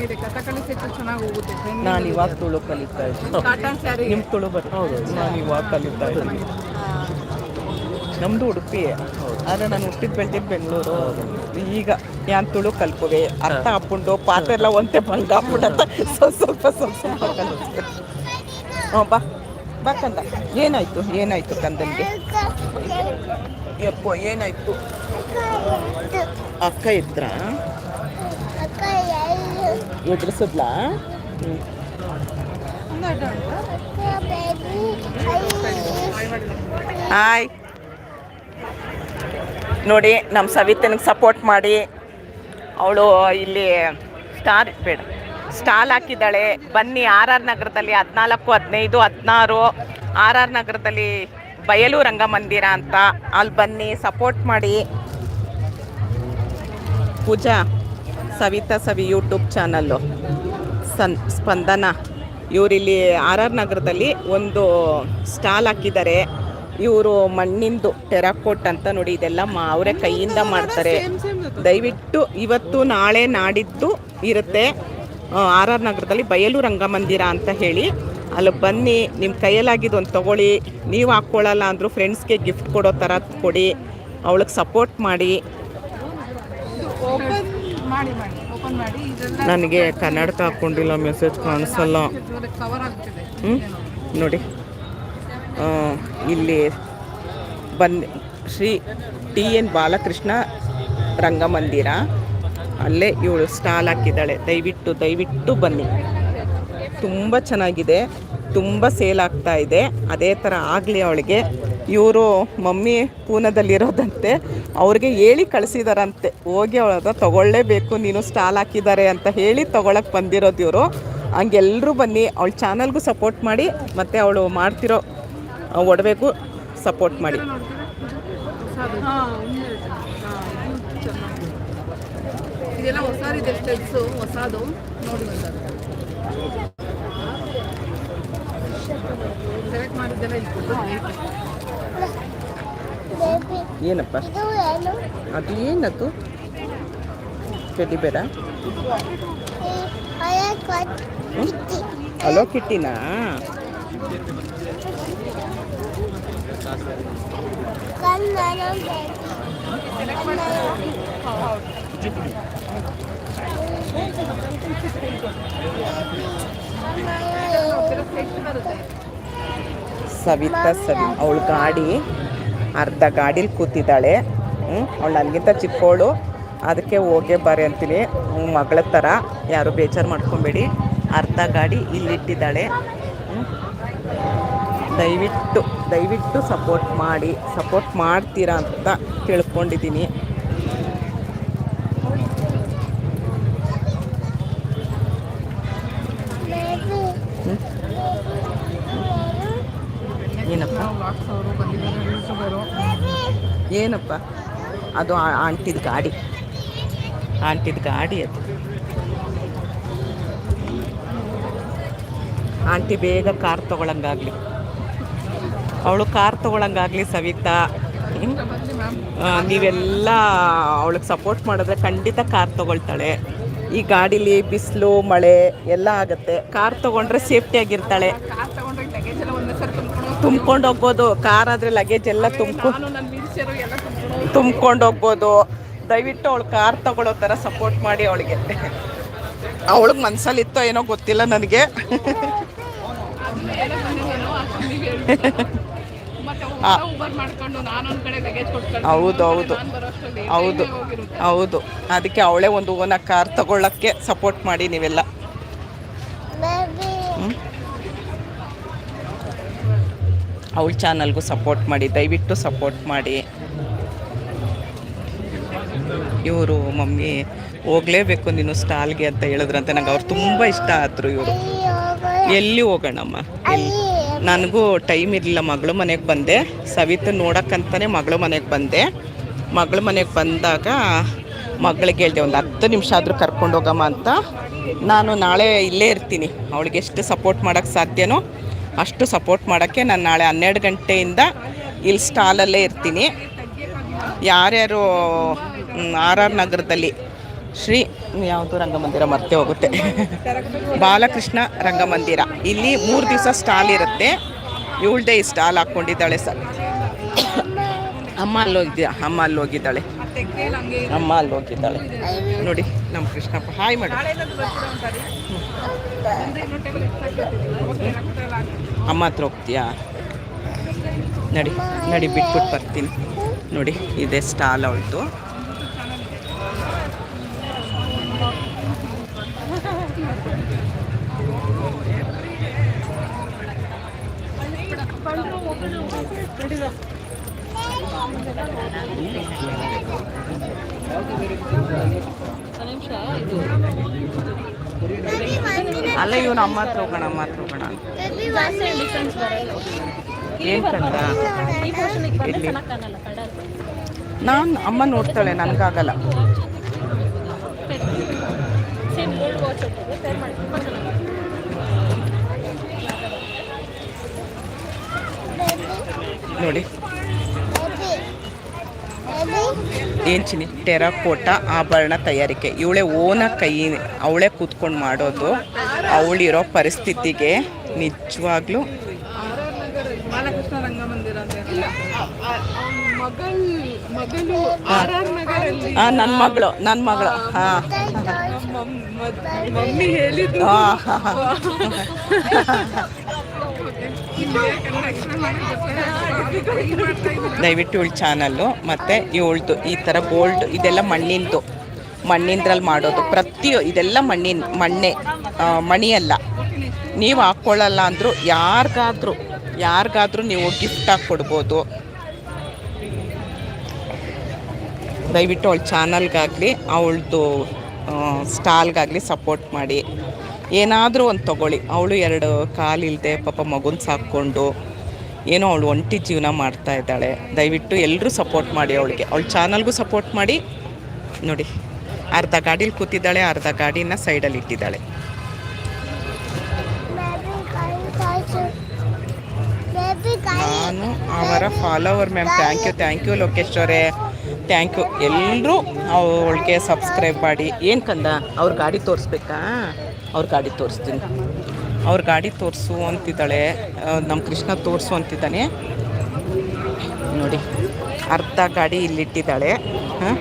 ಚೆನ್ನಾಗಿದೆ. ಕಥಕಳಿ ಸೆಟ್ ಚೆನ್ನಾಗಿ ಹೋಗುತ್ತೆ. ನಾನು ಇವಾಗ. ತುಳು ಕಲಿತಾ ಇದ್ದೀನಿ. ಕಾಟನ್ ಸ್ಯಾರಿ ನಿಮ್ಮ ತುಳು ಬರ್ ಹೌದು ನಾನು ಇವಾಗ ಕಲಿತಾ ಇದ್ದೀನಿ. ನಮ್ಮದು ಉಡುಪಿ. ಆದರೆ ನಾನು ಹುಟ್ಟಿದ ಬೆಳೆದಿದ್ದು ಬೆಂಗಳೂರು. ಈಗ ಯಾನ್ ತುಳು ಕಲ್ಪುವೆ ಅರ್ಥ ಹಾಕೊಂಡು ಪಾತ್ರ ಎಲ್ಲ ಒಂದೇ ಬಂಗ ಹಾಕ್ಬಿಡತ್ತ ಸ್ವಲ್ಪ ಸ್ವಲ್ಪ ಸ್ವಲ್ಪ ಸ್ವಲ್ಪ ಕಲಿಸ್ಬೇಕು. ಹ್ಞೂ ಬಾ. ಬಾ ಕಂದ. ಏನಾಯ್ತು? ಏನಾಯ್ತು ಕಂದನಿಗೆ? ಯಪ್ಪೋ ಏನಾಯ್ತು? ಅಕ್ಕ ಇದ್ರ? ಎದುರಿಸಿದ್ಲಾ ಹಾಯ್. ನೋಡಿ ನಮ್ಮ ಸವಿತನಿಗೆ ಸಪೋರ್ಟ್ ಮಾಡಿ. ಅವಳು ಇಲ್ಲಿ ಸ್ಟಾರ್ ಬೇಡ ಸ್ಟಾಲ್ ಹಾಕಿದ್ದಾಳೆ. ಬನ್ನಿ, ಆರ್ ಆರ್ ನಗರದಲ್ಲಿ ಹದಿನಾಲ್ಕು, ಹದಿನೈದು, ಹದಿನಾರು, ಆರ್ ಆರ್ ನಗರದಲ್ಲಿ ಬಯಲು ರಂಗಮಂದಿರ ಅಂತ. ಅಲ್ಲಿ ಬನ್ನಿ ಸಪೋರ್ಟ್ ಮಾಡಿ. ಪೂಜಾ. Savita Savi YouTube channel. ಸನ್, ಸ್ಪಂದನ. ಇವರಿಲ್ಲಿ ಆರ್ ಆರ್ ನಗರದಲ್ಲಿ ಒಂದು ಸ್ಟಾಲ್ ಹಾಕಿದ್ದಾರೆ. ಇವರು ಮಣ್ಣಿಂದು ಟೆರಾಕೋಟ್ ಅಂತ ನೋಡಿ ಇದೆಲ್ಲ ಮಾ, ಅವರೇ ಕೈಯಿಂದ ಮಾಡ್ತಾರೆ. ದಯವಿಟ್ಟು ಇವತ್ತು ನಾಳೆ ನಾಡಿದ್ದು ಇರುತ್ತೆ. ಆರ್ ಆರ್ ನಗರದಲ್ಲಿ ಬಯಲು ರಂಗಮಂದಿರ ಅಂತ ಹೇಳಿ. ಅಲ್ಲಿ ಬನ್ನಿ ನಿಮ್ಮ ಕೈಯಲ್ಲಾಗಿದ್ದು ಒಂದು ತಗೊಳ್ಳಿ. ನೀವು ಹಾಕ್ಕೊಳ್ಳಲ್ಲ ಅಂದರೂ ಫ್ರೆಂಡ್ಸ್ಗೆ ಗಿಫ್ಟ್ ಕೊಡೋ ಥರ ಕೊಡಿ. ಅವಳಿಗೆ ಸಪೋರ್ಟ್ ಮಾಡಿ. ಮಾಡಿ ಮಾಡಿ ಓಪನ್ ಮಾಡಿ ಇದೆಲ್ಲ ನನಗೆ ಕನ್ನಡಕ ಹಾಕೊಂಡಿಲ್ಲ ಮೆಸೇಜ್ ಕಾಣಿಸಲ್ಲ. ಕವರ್ ಆಗ್ತಿದೆ. ಹ್ಞೂ ನೋಡಿ. ಇಲ್ಲಿ ಬನ್ನಿ ಶ್ರೀ ಟಿ ಎನ್ ಬಾಲಕೃಷ್ಣ ರಂಗಮಂದಿರ. ಅಲ್ಲೇ ಇವಳು ಸ್ಟಾಲ್ ಹಾಕಿದ್ದಾಳೆ. ದಯವಿಟ್ಟು ದಯವಿಟ್ಟು ಬನ್ನಿ. ತುಂಬ ಚೆನ್ನಾಗಿದೆ. ತುಂಬ ಸೇಲ್ ಆಗ್ತಾ ಇದೆ. ಅದೇ ಥರ ಆಗಲಿ ಅವಳಿಗೆ. ಇವರು ಮಮ್ಮಿ ಪೂನದಲ್ಲಿರೋದಂತೆ, ಅವ್ರಿಗೆ ಹೇಳಿ ಕಳಿಸಿದಾರಂತೆ, ಹೋಗಿ ಅವಳದ ತಗೊಳ್ಳೇಬೇಕು, ನೀನು ಸ್ಟಾಲ್ ಹಾಕಿದ್ದಾರೆ ಅಂತ ಹೇಳಿ ತಗೊಳಕ್ಕೆ ಬಂದಿರೋದು ಇವರು. ಹಂಗೆಲ್ಲರೂ ಬನ್ನಿ, ಅವಳ ಚಾನಲ್ಗೂ ಸಪೋರ್ಟ್ ಮಾಡಿ, ಮತ್ತು ಅವಳು ಮಾಡ್ತಿರೋ ಒಡವೆಗೂ ಸಪೋರ್ಟ್ ಮಾಡಿ. ಹೊಸದು. ನೋಡಿ ಸೆಲೆಕ್ಟ್ ಮಾಡಿದ್ದೆಲ್ಲ ಇಲ್ಲಿ ಏನಪ್ಪ? ಅದು ಏನದು? ಟೆಡಿ ಬೇಡ ಹಲೋ ಕಿಟ್ಟಿನಾ ಸವಿತಾ ಸವಿ ಅವಳು ಗಾಡಿ. ಅರ್ಧ ಗಾಡೀಲಿ ಕೂತಿದ್ದಾಳೆ. ಅವಳು ನನಗಿಂತ ಚಿಕ್ಕವಳು ಅದಕ್ಕೆ ಹೋಗೇ ಬಾರಿ ಅಂತೀನಿ. ಮಗಳ ಥರ ಯಾರು ಬೇಜಾರು ಮಾಡ್ಕೊಬೇಡಿ. ಅರ್ಧ ಗಾಡಿ ಇಲ್ಲಿಟ್ಟಿದ್ದಾಳೆ. ದಯವಿಟ್ಟು ದಯವಿಟ್ಟು ಸಪೋರ್ಟ್ ಮಾಡಿ. ಸಪೋರ್ಟ್ ಮಾಡ್ತೀರಾ ಅಂತ ತಿಳ್ಕೊಂಡಿದ್ದೀನಿ ಏನಪ್ಪ ವಾಟ್ಸ್ ಅವರು ಬಂದಿದ್ದಾರೆ ಯೂಟ್ಯೂಬರು ಏನಪ್ಪ? ಅದು ಆಂಟಿದ ಗಾಡಿ. ಆಂಟಿದ ಗಾಡಿ ಅದು. ಆಂಟಿ ಬೇಗ ಕಾರ್ ತಗೊಳಂಗಾಗ್ಲಿ. ಅವಳು ಕಾರ್ ತಗೊಳಂಗಾಗ್ಲಿ ಸವಿತಾ. ನೀವೆಲ್ಲ ಅವಳಿಗೆ ಸಪೋರ್ಟ್ ಮಾಡಿದ್ರೆ ಖಂಡಿತ ಕಾರ್ ತಗೊಳ್ತಾಳೆ. ಈ ಗಾಡೀಲಿ ಬಿಸಿಲು ಮಳೆ ಎಲ್ಲ ಆಗುತ್ತೆ. ಕಾರ್ ತೊಗೊಂಡ್ರೆ ಸೇಫ್ಟಿಯಾಗಿರ್ತಾಳೆ ಕಾರ್ ತಗೊಂಡ್ರೆ ಲಗೇಜ್ ಎಲ್ಲ ಒಂದೇ ಸರಿ ತುಂಬ್ಕೊಂಡು ಹೋಗ್ಬೋದು. ಕಾರ್ ಆದರೆ ಲಗೇಜ್ ಎಲ್ಲ ತುಂಬ್ಕೊಂಡು ತುಂಬ್ಕೊಂಡು ಹೋಗ್ಬೋದು. ದಯವಿಟ್ಟು ಅವಳು ಕಾರ್ ತಗೊಳ್ಳೋ ಥರ ಸಪೋರ್ಟ್ ಮಾಡಿ ಅವಳಿಗೆ. ಅವಳಿಗೆ ಮನ್ಸಲ್ಲಿ ಇತ್ತೋ ಏನೋ ಗೊತ್ತಿಲ್ಲ ನನಗೆ. ಹೌದು ಹೌದು. ಹೌದು. ಹೌದು. ಅದಕ್ಕೆ ಅವಳೇ ಒಂದು ಓನ ಕಾರ್ ತಗೊಳ್ಳೋಕ್ಕೆ ಸಪೋರ್ಟ್ ಮಾಡಿ ನೀವೆಲ್ಲ. ಅವಳ ಚಾನಲ್ಗೂ ಸಪೋರ್ಟ್ ಮಾಡಿ, ದಯವಿಟ್ಟು ಸಪೋರ್ಟ್ ಮಾಡಿ. ಇವರು ಮಮ್ಮಿ, ಹೋಗಲೇಬೇಕು ನೀನು ಸ್ಟಾಲ್ಗೆ ಅಂತ ಹೇಳಿದ್ರಂತೆ ನಂಗೆ ಅವ್ರು ತುಂಬ ಇಷ್ಟ ಆದರು ಇವರು. ಎಲ್ಲಿ ಹೋಗೋಣಮ್ಮ? ನನಗೂ ಟೈಮ್ ಇರಲಿಲ್ಲ, ಮಗಳು ಮನೆಗೆ ಬಂದೆ. ಸವಿತ ನೋಡೋಕ್ಕಂತಲೇ ಮಗಳು ಮನೆಗೆ ಬಂದೆ. ಮಗಳು ಮನೆಗೆ ಬಂದಾಗ ಮಗಳಿಗೆ ಹೇಳಿದೆ, ಒಂದು ಹತ್ತು ನಿಮಿಷ ಆದರೂ ಕರ್ಕೊಂಡು ಹೋಗಮ್ಮ ಅಂತ. ನಾನು ನಾಳೆ ಇಲ್ಲೇ ಇರ್ತೀನಿ. ಅವಳಿಗೆ ಎಷ್ಟು ಸಪೋರ್ಟ್ ಮಾಡೋಕ್ಕೆ ಸಾಧ್ಯನೋ ಅಷ್ಟು ಸಪೋರ್ಟ್ ಮಾಡೋಕ್ಕೆ ನಾನು ನಾಳೆ ಹನ್ನೆರಡು ಗಂಟೆಯಿಂದ ಇಲ್ಲಿ ಸ್ಟಾಲಲ್ಲೇ ಇರ್ತೀನಿ. ಯಾರ್ಯಾರು ಆರ್ ಆರ್ ನಗರದಲ್ಲಿ ಶ್ರೀ, ಯಾವುದು ರಂಗಮಂದಿರ ಮರ್ತೆ ಹೋಗುತ್ತೆ. ಬಾಲಕೃಷ್ಣ ರಂಗಮಂದಿರ. ಇಲ್ಲಿ ಮೂರು ದಿವಸ ಸ್ಟಾಲ್ ಇರುತ್ತೆ. ಇವಳದೇ ಈ ಸ್ಟಾಲ್ ಹಾಕ್ಕೊಂಡಿದ್ದಾಳೆ ಸರ್. ಅಮ್ಮ ಅಲ್ಲಿ ಹೋಗಿದ್ಯಾ ಅಮ್ಮ ಅಲ್ಲಿ ಹೋಗಿದ್ದಾಳೆ. ಅಮ್ಮ ಅಲ್ಲಿ ಹೋಗಿದ್ದಾಳೆ ನೋಡಿ, ನಮ್ಮ ಕೃಷ್ಣಪ್ಪ. ಹಾಯ್ ಮಾಡಿ. ಅಮ್ಮ ಹತ್ರ ಹೋಗ್ತೀಯಾ? ನಡಿ ನಡಿ, ಬಿಟ್ಬಿಟ್ಟು ಬರ್ತೀನಿ. ನೋಡಿ, ಇದೆ ಸ್ಟಾಲ್ ಅವಳ್ದು. ಅಲ್ಲ ಇವನು ಅಮ್ಮ ಹತ್ರ ಹೋಗೋಣ ಅಮ್ಮ ಹತ್ರ ಹೋಗೋಣ. ಜಾಸ್ತಿ ಡಿಫ್ರೆನ್ಸ್ ಬರಲ್ಲ. ಏನು ಇಲ್ಲಿ. ಕಡಲ್ ನಾನು ಅಮ್ಮ ನೋಡ್ತಾಳೆ ನನ್ಗಾಗಲ್ಲ. ನೋಡಿ. ಏನು ಚಿನಿ ಟೆರಾಕೋಟ ಆಭರಣ ತಯಾರಿಕೆ. ಇವಳೆ ಓನ ಕೈ, ಅವಳೇ ಕೂತ್ಕೊಂಡು ಮಾಡೋದು. ಅವಳಿರೋ ಪರಿಸ್ಥಿತಿಗೆ ನಿಜವಾಗ್ಲೂ ಹಾಂ ನನ್ನ ಮಗಳು ನನ್ನ ಮಗಳು. ಹಾಂ. ದಯವಿಟ್ಟು ಇವಳು ಚಾನಲ್ಲು ಮತ್ತು ಇವಳ್ದು ಈ ಥರ ಗೋಲ್ಡ್ ಇದೆಲ್ಲ ಮಣ್ಣಿಂದು. ಮಣ್ಣಿಂದ್ರಲ್ಲಿ ಮಾಡೋದು. ಪ್ರತಿ ಇದೆಲ್ಲ ಮಣ್ಣಿನ, ಮಣ್ಣೆ ಮಣಿಯಲ್ಲ. ನೀವು ಹಾಕ್ಕೊಳ್ಳಲ್ಲ ಅಂದರೂ ಯಾರಿಗಾದ್ರೂ ಯಾರಿಗಾದ್ರೂ ನೀವು ಗಿಫ್ಟ್ ಆಗಿ ಕೊಡ್ಬೋದು. ದಯವಿಟ್ಟು ಅವಳ ಚಾನಲ್ಗಾಗಲಿ ಅವಳದು ಸ್ಟಾಲ್ಗಾಗಲಿ ಸಪೋರ್ಟ್ ಮಾಡಿ. ಏನಾದರೂ ಒಂದು ತಗೊಳ್ಳಿ. ಅವಳು ಎರಡು ಕಾಲಿಲ್ಲದೆ ಪಾಪ ಮಗುನ ಸಾಕ್ಕೊಂಡು. ಏನೋ ಅವಳು ಒಂಟಿ ಜೀವನ ಮಾಡ್ತಾ ಇದ್ದಾಳೆ. ದಯವಿಟ್ಟು ಎಲ್ಲರೂ ಸಪೋರ್ಟ್ ಮಾಡಿ ಅವಳಿಗೆ. ಅವಳ ಚಾನಲ್ಗೂ ಸಪೋರ್ಟ್ ಮಾಡಿ. ನೋಡಿ, ಅರ್ಧ ಗಾಡೀಲಿ ಕೂತಿದ್ದಾಳೆ, ಅರ್ಧ ಗಾಡಿನ ಸೈಡಲ್ಲಿ ಇಟ್ಟಿದ್ದಾಳೆ. ನಾನು ಅವರ follower ma'am thank you thank you Lokesh ಅವರೇ. ಥ್ಯಾಂಕ್ ಯು ಎಲ್ಲರೂ ಅವಳಿಗೆ ಸಬ್ಸ್ಕ್ರೈಬ್ ಮಾಡಿ. ಏನು ಕಂದ? ಅವ್ರ ಗಾಡಿ ತೋರಿಸ್ಬೇಕಾ? ಅವ್ರ ಗಾಡಿ ತೋರಿಸ್ತೀನಿ. ಅವ್ರ ಗಾಡಿ ತೋರಿಸು ಅಂತಿದ್ದಾಳೆ. ನಮ್ಮ ಕೃಷ್ಣ ತೋರಿಸು ಅಂತಿದ್ದಾನೆ. ನೋಡಿ, ಅರ್ಧ ಗಾಡಿ ಇಲ್ಲಿಟ್ಟಿದ್ದಾಳೆ. ಹಾಂ?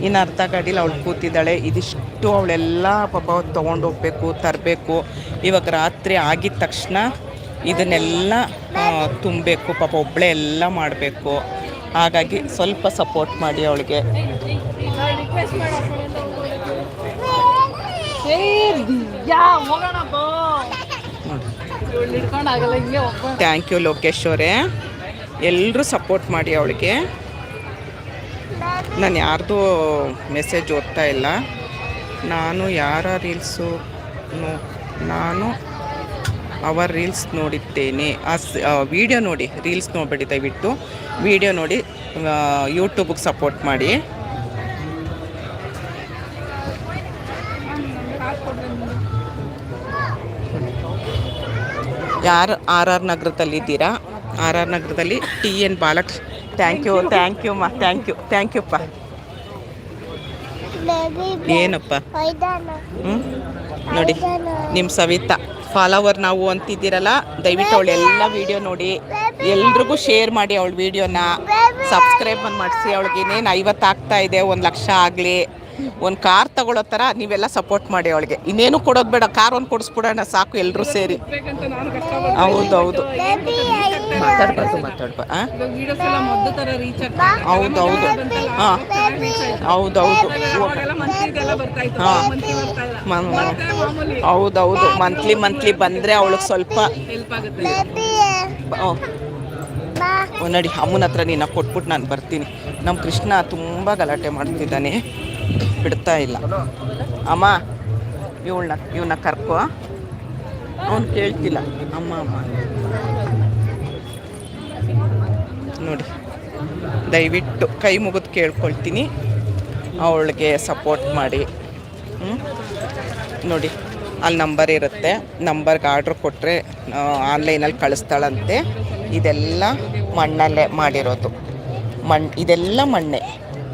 ಇನ್ನು ಅರ್ಧ ಗಾಡೀಲಿ ಅವಳು ಕೂತಿದ್ದಾಳೆ. ಇದಿಷ್ಟು ಅವಳೆಲ್ಲ ಪಾಪ ತೊಗೊಂಡು ಹೋಗ್ಬೇಕು, ತರಬೇಕು. ಇವಾಗ ರಾತ್ರಿ ಆಗಿದ ತಕ್ಷಣ ಇದನ್ನೆಲ್ಲ ತುಂಬಬೇಕು. ಪಾಪ ಒಬ್ಬಳೇ ಎಲ್ಲ ಮಾಡಬೇಕು. ಹಾಗಾಗಿ ಸ್ವಲ್ಪ ಸಪೋರ್ಟ್ ಮಾಡಿ ಅವಳಿಗೆ. ಇವ್ಳ್ ಥ್ಯಾಂಕ್ ಯು ಲೋಕೇಶ್ ಅವರೇ. ಎಲ್ಲರೂ ಸಪೋರ್ಟ್ ಮಾಡಿ ಅವಳಿಗೆ. ನಾನು ಯಾರ್ದು ಮೆಸೇಜ್ ಓದ್ತಾ ಇಲ್ಲ. ನಾನು ಯಾರ ರೀಲ್ಸು ನೋ- ನಾನು ಅವರ ರೀಲ್ಸ್ ನೋಡಿದ್ದೇನೆ. ಆ ವಿಡಿಯೋ ನೋಡಿ ರೀಲ್ಸ್ ನೋಡಬೇಡಿ ದಯವಿಟ್ಟು. ವಿಡಿಯೋ ನೋಡಿ ಯೂಟ್ಯೂಬಿಗೆ ಸಪೋರ್ಟ್ ಮಾಡಿ. ಯಾರು ಆರ್ ಆರ್ ನಗರದಲ್ಲಿ ಇದ್ದೀರಾ ಆರ್ ಆರ್ ನಗರದಲ್ಲಿ T N Balakrishna thank you thank you ಮಾ ಥ್ಯಾಂಕ್ ಯು ಥ್ಯಾಂಕ್ ಯು ಅಪ್ಪ ಏನಪ್ಪ? ಹ್ಞೂ ನೋಡಿ ನಿಮ್ಮ ಸವಿತಾ. ಫಾಲೋವರ್ ನಾವು ಅಂತಿದ್ದೀರಲ್ಲ, ದಯವಿಟ್ಟು ಅವಳು ಎಲ್ಲ ವಿಡಿಯೋ ನೋಡಿ. ಎಲ್ರಿಗೂ ಶೇರ್ ಮಾಡಿ ಅವಳ ವಿಡಿಯೋನ ಸಬ್ಸ್ಕ್ರೈಬ್ ಮಾಡಿಸಿ, ಅವಳಿಗೆ ಇನ್ನೇನು ಐವತ್ತು ಆಗ್ತಾ ಇದೆ, ಒಂದು ಲಕ್ಷ ಆಗಲಿ. ಒಂದು ಕಾರ್ ತಗೊಳ್ಳೋ ಥರ ನೀವೆಲ್ಲ ಸಪೋರ್ಟ್ ಮಾಡಿ ಅವಳಿಗೆ. ಇನ್ನೇನು ಕೊಡೋದು ಬೇಡ, ಕಾರ್ ಒಂದು ಕೊಡಿಸ್ಬಿಡೋಣ, ಸಾಕು ಎಲ್ಲರೂ ಸೇರಿ. ಹೌದು ಹೌದು ಮಾತಾಡ್ಬಾರ್ದು ಮಾತಾಡ್ಬಾರ್ದು. ಹಾಂ ಹೌದು ಹೌದು ಹೌದು ಹಾಂ. ಹೌದು ಹಾ. ಮಾಮೂಲಿ ಹೌದೌದು. ಮಂತ್ಲಿ ಮಂತ್ಲಿ ಬಂದರೆ ಅವಳಿಗೆ ಸ್ವಲ್ಪ ನಡಿ, ಅಮ್ಮನ ಹತ್ರ ನೀನು ಕೊಟ್ಬಿಟ್ಟು ನಾನು ಬರ್ತೀನಿ. ನಮ್ಮ ಕೃಷ್ಣ ತುಂಬ ಗಲಾಟೆ ಮಾಡ್ತಿದ್ದಾನೆ. ಬಿಡ್ತಾ ಇಲ್ಲ. ಅಮ್ಮ, ಇವಳನ್ನ ಇವನ್ನ ಕರ್ಕೋ ಅವನು ಕೇಳ್ತಿಲ್ಲ. ಅಮ್ಮ ಅಮ್ಮ. ನೋಡಿ, ದಯವಿಟ್ಟು ಕೈ ಮುಗಿದು ಕೇಳ್ಕೊಳ್ತೀನಿ. ಅವಳಿಗೆ ಸಪೋರ್ಟ್ ಮಾಡಿ? ನೋಡಿ, ಅಲ್ಲಿ ನಂಬರ್ ಇರುತ್ತೆ. ನಂಬರ್ಗೆ ಆರ್ಡ್ರ್ ಕೊಟ್ಟರೆ ಆನ್ಲೈನಲ್ಲಿ ಕಳಿಸ್ತಾಳಂತೆ. ಇದೆಲ್ಲ ಮಣ್ಣಲ್ಲೇ ಮಾಡಿರೋದು. ಮಣ್ಣು ಇದೆಲ್ಲ ಮಣ್ಣೆ.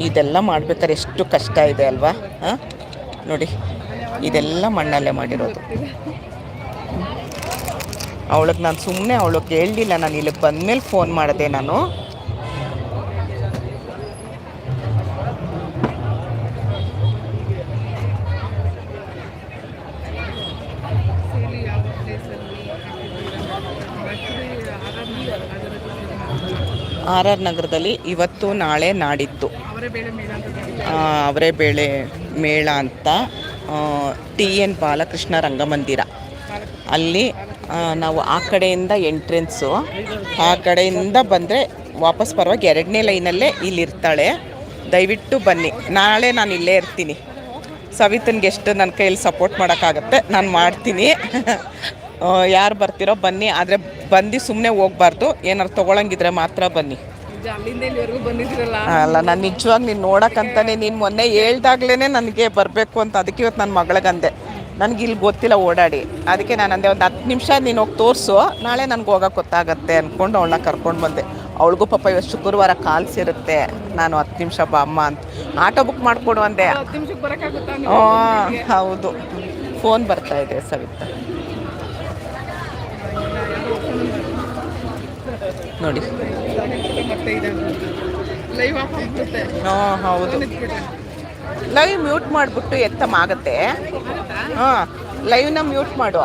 ಇದೆಲ್ಲ ಮಾಡ್ಬೇಕಾದ್ರೆ ಎಷ್ಟು ಕಷ್ಟ ಇದೆ ಅಲ್ವಾ? ಹಾಂ? ನೋಡಿ, ಇದೆಲ್ಲ ಮಣ್ಣಲ್ಲೇ ಮಾಡಿರೋದು. ಅವಳಿಗೆ ನಾನು ಸುಮ್ಮನೆ ಅವಳಿಗೆ ಕೇಳಲಿಲ್ಲ ನಾನು ಇಲ್ಲಿಗೆ ಬಂದಮೇಲೆ ಫೋನ್ ಮಾಡಿದೆ ನಾನು. ಆರ್ ಆರ್ ನಗರದಲ್ಲಿ ಇವತ್ತು ನಾಳೆ ನಾಡಿದ್ದು. ಅವರೇ ಬೇಳೆ ಮೇಳ ಅಂತ ಟಿ ಎನ್ ಬಾಲಕೃಷ್ಣ ರಂಗಮಂದಿರ. ಅಲ್ಲಿ ನಾವು ಆ ಕಡೆಯಿಂದ ಎಂಟ್ರೆನ್ಸು, ಆ ಕಡೆಯಿಂದ ಬಂದರೆ ವಾಪಸ್ ಪರವಾಗಿ ಎರಡನೇ ಲೈನಲ್ಲೇ ಇಲ್ಲಿರ್ತಾಳೆ ದಯವಿಟ್ಟು ಬನ್ನಿ. ನಾಳೆ ನಾನು ಇಲ್ಲೇ ಇರ್ತೀನಿ. ಸವಿತನ್ಗೆ ಎಷ್ಟು ನನ್ನ ಕೈಯಲ್ಲಿ ಸಪೋರ್ಟ್ ಮಾಡೋಕ್ಕಾಗತ್ತೆ, ನಾನು ಮಾಡ್ತೀನಿ. ಯಾರು ಬರ್ತಿರೋ ಬನ್ನಿ. ಆದರೆ ಬಂದು ಸುಮ್ಮನೆ ಹೋಗ್ಬಾರ್ದು. ಏನಾರು ತೊಗೊಳಂಗಿದ್ರೆ ಮಾತ್ರ ಬನ್ನಿ. ಅಲ್ಲಿಂದ ಇಲ್ಲಿವರೆಗೂ ಬಂದಿದ್ರಲ್ಲ ಅಲ್ಲ ನಾನು ನಿಜವಾಗ ನೀನು ನೋಡಕ್ಕಂತಾನೆ ನೀನು ಮೊನ್ನೆ ಹೇಳ್ದಾಗ್ಲೇ ನನಗೆ ಬರಬೇಕು ಅಂತ. ಅದಕ್ಕೆ ಇವತ್ತು ನನ್ನ ಮಗಳಿಗಂದೆ ನನಗೆ ಇಲ್ಲಿ ಗೊತ್ತಿಲ್ಲ ಓಡಾಡಿ. ಅದಕ್ಕೆ ನಾನು ಅಂದೆ ಒಂದು ಹತ್ತು ನಿಮಿಷ ನೀನು ಹೋಗಿ ತೋರಿಸು. ನಾಳೆ ನನಗೆ ಹೋಗಕ್ಕೆ ಗೊತ್ತಾಗತ್ತೆ ಅಂದ್ಕೊಂಡು ಅವಳನ್ನ ಕರ್ಕೊಂಡು ಬಂದೆ. ಅವಳಿಗೂ ಪಾಪ ಇವತ್ತು ಶುಕ್ರವಾರ ಕಾಲ್ಸ್ ಇರುತ್ತೆ ನಾನು ಹತ್ತು ನಿಮಿಷ ಬಾ ಅಮ್ಮ ಅಂತ. ಆಟೋ ಬುಕ್ ಮಾಡಿಕೊಡು ಅಂದೆ. ಹೌದು. ಫೋನ್ ಬರ್ತಾ ಇದೆ ಸವಿತಾ. ನೋಡಿ. ಲೈವ್ ಆಫ್ ಆಗ್ಬಿಡುತ್ತೆ. ಹ್ಞೂ ಹೌದು. ಲೈವ್ ಮ್ಯೂಟ್ ಮಾಡಿಬಿಟ್ಟು ಎತ್ತಮಾಗತ್ತೆ ಹಾಂ ಲೈವ್ನ ಮ್ಯೂಟ್ ಮಾಡುವ.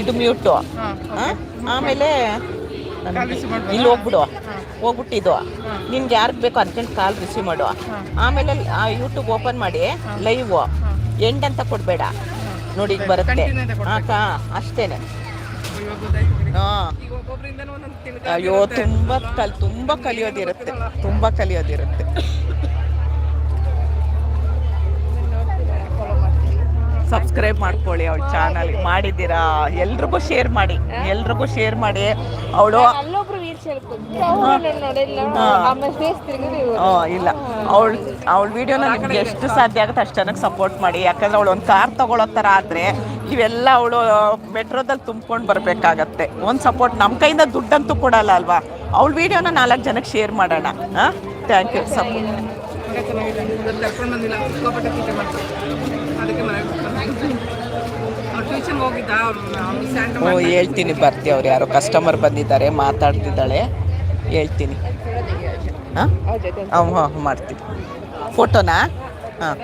ಇದು ಮ್ಯೂಟು ಹಾ ಹಾಂ ಆಮೇಲೆ? ಇಲ್ಲಿ ಹೋಗ್ಬಿಡು ಹೋಗ್ಬಿಟ್ಟಿದ್ದು. ನಿನ್ಗೆ ಯಾರಿಗೆ ಬೇಕು ಅರ್ಜೆಂಟ್ ಕಾಲ್ ರಿಸೀವ್ ಮಾಡುವ. ಆಮೇಲೆ ಯೂಟ್ಯೂಬ್ ಓಪನ್ ಮಾಡಿ ಲೈವ್ ಎಂಡ್ ಅಂತ ಕೊಡಬೇಡ. ನೋಡಿ ಈಗ ಬರುತ್ತೆ. ಹಾಂ ಅಷ್ಟೇನೆ. ಹಾಂ. ಅಯ್ಯೋ ತುಂಬ ಕಲ್ ತುಂಬ ಕಲಿಯೋದಿರುತ್ತೆ. ತುಂಬ ಕಲಿಯೋದಿರುತ್ತೆ. ಸಬ್ಸ್ಕ್ರೈಬ್ ಮಾಡ್ಕೊಳ್ಳಿ ಅವಳ ಚಾನಲ್ ಮಾಡಿದ್ದೀರಾ? ಎಲ್ರಿಗೂ ಶೇರ್ ಮಾಡಿ. ಎಲ್ರಿಗೂ ಶೇರ್ ಮಾಡಿ. ಅವಳು ಇಲ್ಲ. ಅವಳು ಅವಳ ವಿಡಿಯೋನ ನಿಮ್ಗೆ ಎಷ್ಟು ಸಾಧ್ಯ ಆಗುತ್ತೆ ಅಷ್ಟು ಜನಕ್ಕೆ ಸಪೋರ್ಟ್ ಮಾಡಿ. ಯಾಕಂದ್ರೆ ಅವಳು ಒಂದು ಕಾರ್ ತಗೊಳ್ಳೋ ಥರ ಆದರೆ ಇವೆಲ್ಲ ಅವಳು ಮೆಟ್ರೋದಲ್ಲಿ ತುಂಬ್ಕೊಂಡು ಬರಬೇಕಾಗತ್ತೆ. ಒಂದು ಸಪೋರ್ಟ್ ನಮ್ಮ ಕೈಯಿಂದ ದುಡ್ಡಂತೂ ಕೊಡಲ್ಲ ಅಲ್ವಾ? ಅವಳ ವಿಡಿಯೋನ ನಾಲ್ಕು ಜನಕ್ಕೆ ಶೇರ್ ಮಾಡೋಣ. ಹಾಂ? ಥ್ಯಾಂಕ್ ಯು ಸಪೋರ್ಟ್ ಓ, ಹೇಳ್ತೀನಿ ಬರ್ತೀವಿ ಅವ್ರು ಯಾರೋ ಕಸ್ಟಮರ್ ಬಂದಿದ್ದಾರೆ, ಮಾತಾಡ್ತಿದ್ದಾಳೆ. ಹೇಳ್ತೀನಿ. ಹಾಂ? ಹಾಂ ಮಾಡ್ತೀನಿ. ಫೋಟೋನಾ? ಹಾಂ.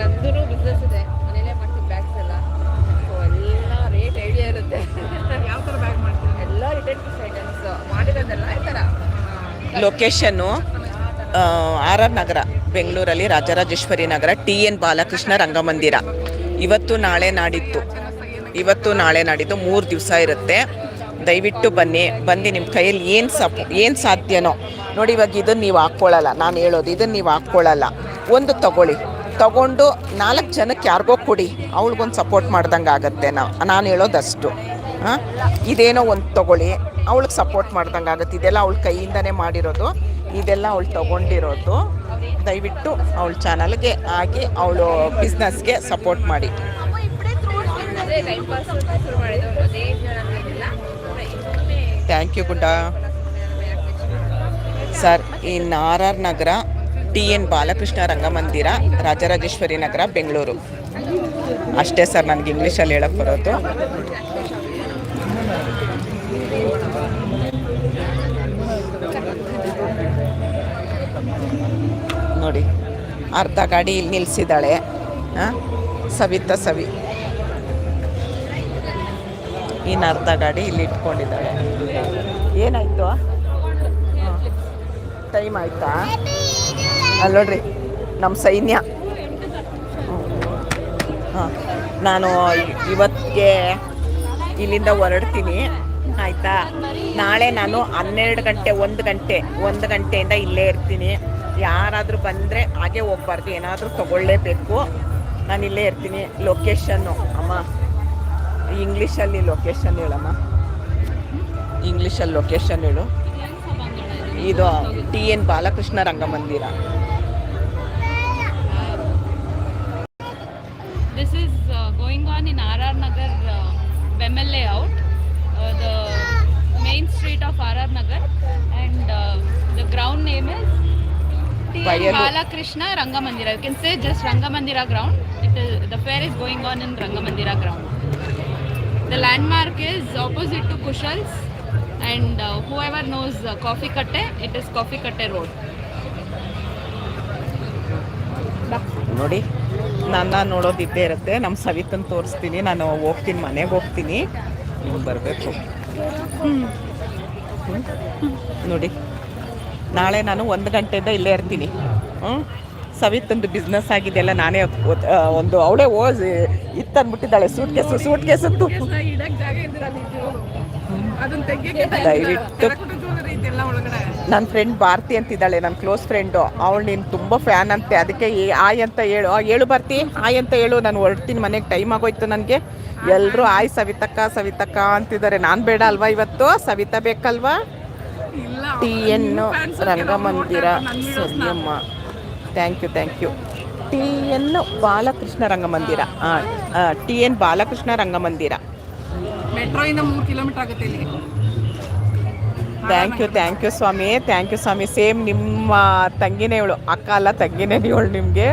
ನಂದು ಬಿಸ್ನೆಸ್ ಇದೆ. ಮನೇಲೇ ಬ್ಯಾಗ್ಸ್ ಎಲ್ಲ. ಸೊ ಎಲ್ಲ ರೇಟ್ ಐಡಿಯಾ ಇರುತ್ತೆ. ಯಾವ ಥರ ಬ್ಯಾಗ್ ಮಾಡ್ತೀವಿ ಎಲ್ಲ ರಿಟರ್ನ್ ಐಟಮ್ಸ್ ಮಾಡಿರೋದೆಲ್ಲ ಈ ಥರ ಲೊಕೇಶನ್ನು ಆರ್ ಆರ್ ನಗರ, ಬೆಂಗಳೂರಲ್ಲಿ ರಾಜರಾಜೇಶ್ವರಿ ನಗರ ಟಿ ಎನ್ ಬಾಲಕೃಷ್ಣ ರಂಗಮಂದಿರ. ಇವತ್ತು ನಾಳೆ ನಾಡಿತ್ತು ಇವತ್ತು ನಾಳೆ ನಾಡಿದ್ದು ಮೂರು ದಿವಸ ಇರುತ್ತೆ. ದಯವಿಟ್ಟು ಬನ್ನಿ ಬಂದು ನಿಮ್ಮ ಕೈಯಲ್ಲಿ ಏನು ಸಪ್, ಏನು ಸಾಧ್ಯನೋ. ನೋಡಿ ಇವಾಗ ಇದನ್ನು ನೀವು ಹಾಕ್ಕೊಳ್ಳಲ್ಲ ನಾನು ಹೇಳೋದು ಇದನ್ನು ನೀವು ಹಾಕ್ಕೊಳ್ಳಲ್ಲ ಒಂದು ತಗೊಳ್ಳಿ. ತಗೊಂಡು ನಾಲ್ಕು ಜನಕ್ಕೆ ಯಾರಿಗೋ ಕೊಡಿ, ಅವಳಿಗೊಂದು ಸಪೋರ್ಟ್ ಮಾಡ್ದಂಗೆ ಆಗುತ್ತೆ ನಾವು ನಾನು ಹೇಳೋದಷ್ಟು. ಹಾಂ ಇದೇನೋ ಒಂದು ತಗೊಳ್ಳಿ, ಅವಳಿಗೆ ಸಪೋರ್ಟ್ ಮಾಡ್ದಂಗೆ ಆಗುತ್ತೆ. ಇದೆಲ್ಲ ಅವಳ ಕೈಯಿಂದನೇ ಮಾಡಿರೋದು. ಇದೆಲ್ಲ ಅವಳು ತಗೊಂಡಿರೋದು. ದಯವಿಟ್ಟು ಅವಳ ಚಾನಲ್ಗೆ ಹಾಕಿ ಅವಳು ಬಿಸ್ನೆಸ್ಗೆ ಸಪೋರ್ಟ್ ಮಾಡಿ. ಥ್ಯಾಂಕ್ ಯು ಗುಡ್ಡ sir in R R Nagar, T N Balakrishna Rangamandira, Rajarajeshwari Nagar, Bengaluru. ಅಷ್ಟೇ ಸರ್, ನನಗೆ ಇಂಗ್ಲೀಷಲ್ಲಿ ಹೇಳಕ್ಕೆ ಬರೋದು. ನೋಡಿ. ಅರ್ಧ ಗಾಡಿ ಇಲ್ಲಿ ನಿಲ್ಲಿಸಿದ್ದಾಳೆ ಹಾಂ ಸವಿತಾ ಸವಿ. ಇನ್ನು ಅರ್ಧ ಗಾಡಿ ಇಲ್ಲಿ ಇಟ್ಕೊಂಡಿದ್ದಾಳೆ. ಏನಾಯಿತು? ಟೈಮ್ ಆಯ್ತಾ? ಅಲ್ಲಿ ನೋಡ್ರಿ ನಮ್ಮ ಸೈನ್ಯ. ಹಾಂ. ನಾನು ಇವತ್ತಿಗೆ ಇಲ್ಲಿಂದ ಹೊರಡ್ತೀನಿ. ಆಯಿತಾ? ನಾಳೆ ನಾನು ಹನ್ನೆರಡು ಗಂಟೆ, ಒಂದು ಗಂಟೆ, ಒಂದು ಗಂಟೆಯಿಂದ ಇಲ್ಲೇ ಇರ್ತೀನಿ. ಯಾರಾದರೂ ಬಂದರೆ ಹಾಗೆ ಹೋಗ್ಬಾರ್ದು, ಏನಾದರೂ ತಗೊಳ್ಳೇಬೇಕು. ನಾನು ಇಲ್ಲೇ ಇರ್ತೀನಿ. ಲೊಕೇಶನ್ನು ಅಮ್ಮ ಇಂಗ್ಲೀಷಲ್ಲಿ ಲೊಕೇಶನ್ ಹೇಳಮ್ಮ. ಇಂಗ್ಲೀಷಲ್ಲಿ ಲೊಕೇಶನ್ ಹೇಳು. ಇದು T N Balakrishna Rangamandira. This is in going on in RR layout the main street of R R Nagar and the ground name ground Balakrishna Rangamandira. I can say just Rangamandira ground it ಈ the fair is going on in Rangamandira ground the landmark is opposite to Kushal's and whoever knows Coffee Katte it is Coffee Katte road ನೋಡಿ ನಾನು ನಾನು ನೋಡೋದು ಇದ್ದೇ ಇರುತ್ತೆ. ನಮ್ಮ ಸವೆತನ್ ತೋರಿಸ್ತೀನಿ. ನಾನು ಹೋಗ್ತೀನಿ ಮನೆಗೆ ಹೋಗ್ತೀನಿ. ಬರಬೇಕು. ನೋಡಿ. ನಾಳೆ ನಾನು ಒಂದು ಗಂಟೆಯಿಂದ ಇಲ್ಲೇ ಇರ್ತೀನಿ. ಹ್ಞೂ ಸವಿತಂದು ಬಿಸ್ನೆಸ್ ಆಗಿದೆಯಲ್ಲ ನಾನೇ ಒಂದು ಅವಳೇ ಓಸ್ ಇತ್ತು ಅಂದ್ಬಿಟ್ಟಿದ್ದಾಳೆ ಸೂಟ್ ಕೇಸು ಸೂಟ್ ತೆಗಿಯಕ್ಕೆ ದಯವಿಟ್ಟು ನನ್ನ ಫ್ರೆಂಡ್ ಭಾರತಿ ಅಂತಿದ್ದಾಳೆ ನನ್ನ ಕ್ಲೋಸ್ ಫ್ರೆಂಡು ಅವಳು ನೀನು ತುಂಬ ಫ್ಯಾನ್ ಅಂತೆ, ಅದಕ್ಕೆ ಆಯ್ ಅಂತ ಹೇಳು ಹೇಳು ಭಾರತಿ, ಆಯ್ ಅಂತ ಹೇಳು, ನಾನು ಹೊರಡ್ತೀನಿ, ಮನೆಗೆ ಟೈಮ್ ಆಗೋಯ್ತು ನನಗೆ. ಎಲ್ಲರೂ ಆಯ್ ಸವಿತಕ್ಕ ಸವಿತಕ್ಕ ಅಂತಿದ್ದಾರೆ. ನಾನು ಬೇಡ ಅಲ್ವಾ ಇವತ್ತು? ಸವಿತಾ ಬೇಕಲ್ವಾ? T N Rangamandira ಸರಿಯಮ್ಮ thank you thank you T N Balakrishna Rangamandira. ಹಾಂ T N Balakrishna Rangamandira. Metro ಇಂದ ಮೂರು ಕಿಲೋಮೀಟರ್ ಆಗುತ್ತೆ ಇಲ್ಲಿ ಥ್ಯಾಂಕ್ ಯು ಥ್ಯಾಂಕ್ ಯು ಸ್ವಾಮಿ. ಥ್ಯಾಂಕ್ ಯು ಸ್ವಾಮಿ. ಸೇಮ್ ನಿಮ್ಮ ತಂಗಿನೇ ಇವಳು. ಅಕ್ಕ ಅಲ್ಲ ತಂಗಿನೇ ಇವಳು ನಿಮಗೆ.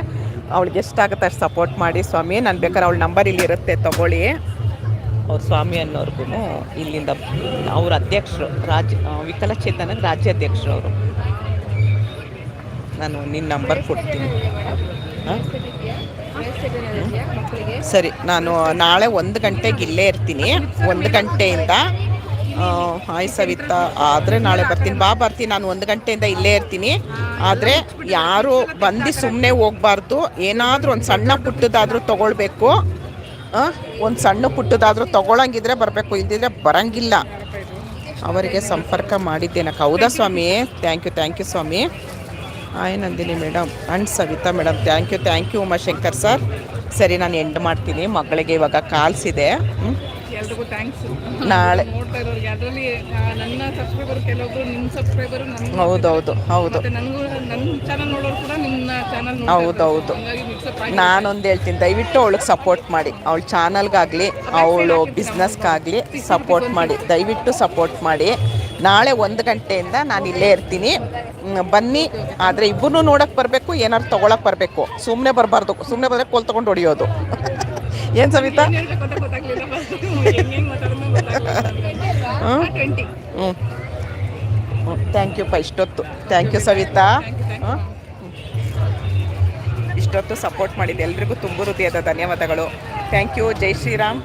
ಅವಳಿಗೆ ಎಷ್ಟಾಗುತ್ತೆ ಅಷ್ಟು ಸಪೋರ್ಟ್ ಮಾಡಿ ಸ್ವಾಮಿ. ನಾನು ಬೇಕಾದ್ರೆ ಅವಳ ನಂಬರ್ ಇಲ್ಲಿ ಇರುತ್ತೆ ತಗೊಳ್ಳಿ. ಅವ್ರ ಸ್ವಾಮಿ ಅನ್ನೋರ್ಗು ಇಲ್ಲಿಂದ ಅವ್ರ ಅಧ್ಯಕ್ಷರು ರಾಜ್ಯ ವಿಕಲಚೇತನ ರಾಜ್ಯಾಧ್ಯಕ್ಷರು ಅವರು. ನಾನು ನಿನ್ನ ನಂಬರ್ ಕೊಡ್ತೀನಿ. ಸರಿ, ನಾನು ನಾಳೆ ಒಂದು ಗಂಟೆಗೆ ಇಲ್ಲೇ ಇರ್ತೀನಿ. ಒಂದು ಗಂಟೆಯಿಂದ ಹಾಯ್ ಸವಿತಾ, ಆದರೆ ನಾಳೆ ಬರ್ತೀನಿ. ಬಾ, ಬರ್ತೀನಿ. ನಾನು ಒಂದು ಗಂಟೆಯಿಂದ ಇಲ್ಲೇ ಇರ್ತೀನಿ. ಆದರೆ ಯಾರು ಬಂದು ಸುಮ್ಮನೆ ಹೋಗ್ಬಾರ್ದು. ಏನಾದರೂ ಒಂದು ಸಣ್ಣ ಪುಟ್ಟದಾದರೂ ತೊಗೊಳ್ಬೇಕು. ಒಂದು ಸಣ್ಣ ಪುಟ್ಟದಾದರೂ ತೊಗೊಳಂಗಿದ್ರೆ ಬರಬೇಕು, ಇಲ್ದಿದ್ರೆ ಬರಂಗಿಲ್ಲ. ಅವರಿಗೆ ಸಂಪರ್ಕ ಮಾಡಿದ್ದೇನಕ್ಕ ಹೌದಾ ಸ್ವಾಮಿ? ಥ್ಯಾಂಕ್ ಯು ಥ್ಯಾಂಕ್ ಯು ಸ್ವಾಮಿ. ಆಯ್ Nandini madam and Savita madam thank you thank you Umashankar sir. ಸರಿ, ನಾನು ಎಂಡ್ ಮಾಡ್ತೀನಿ. ಮಗಳಿಗೆ ಇವಾಗ ಕಾಲ್ಸಿದೆ. ಹ್ಮ್? ಎಲ್ರಿಗೂ ಥ್ಯಾಂಕ್ಸ್ ನಾಳೆ. ನೋಡ್ತಾ ಇರೋರಿಗೆ. ಅದರಲ್ಲಿ ನನ್ನ ಸಬ್ಸ್ಕ್ರೈಬರ್ ಕೆಲವೊಬ್ರು ನಿಮ್ಮ ಸಬ್ಸ್ಕ್ರೈಬರ್ ನನ್ನ ಹೌದೌದು ಹೌದು. ಮತ್ತೆ ನನಗೂ ನನ್ನ ಚಾನಲ್ ನೋಡೋರು ಕೂಡ ನಿಮ್ಮ ಚಾನಲ್ ಹೌದೌದು. ನಾನೊಂದು ಹೇಳ್ತೀನಿ ದಯವಿಟ್ಟು ಅವಳಿಗೆ ಸಪೋರ್ಟ್ ಮಾಡಿ. ಅವಳ ಚಾನಲ್ಗಾಗಲಿ ಅವಳು ಬಿಸ್ನೆಸ್ಗಾಗಲಿ ಸಪೋರ್ಟ್ ಮಾಡಿ. ದಯವಿಟ್ಟು ಸಪೋರ್ಟ್ ಮಾಡಿ. ನಾಳೆ ಒಂದು ಗಂಟೆಯಿಂದ ನಾನು ಇಲ್ಲೇ ಇರ್ತೀನಿ. ಬನ್ನಿ. ಆದರೆ ಇಬ್ಬರು ನೋಡೋಕೆ ಬರಬೇಕು ಏನಾದ್ರು ತೊಗೊಳಕ್ಕೆ ಬರಬೇಕು. ಸುಮ್ಮನೆ ಬರಬಾರ್ದು. ಸುಮ್ಮನೆ ಬಂದರೆ ಕೋಲ್ ತೊಗೊಂಡು ಹೊಡಿಯೋದು. ಏನು ಸವಿತಾ? ಹ್ಞೂ ಹ್ಞೂ ಥ್ಯಾಂಕ್ ಯು ಪ ಇಷ್ಟೊತ್ತು. Thank you Savita. ಹಾಂ ಇಷ್ಟೊತ್ತು ಸಪೋರ್ಟ್ ಮಾಡಿದ್ದು ಎಲ್ರಿಗೂ ತುಂಬ ಹೃದಯದ ಧನ್ಯವಾದಗಳು. ಥ್ಯಾಂಕ್ ಯು ಜೈ ಶ್ರೀರಾಮ್.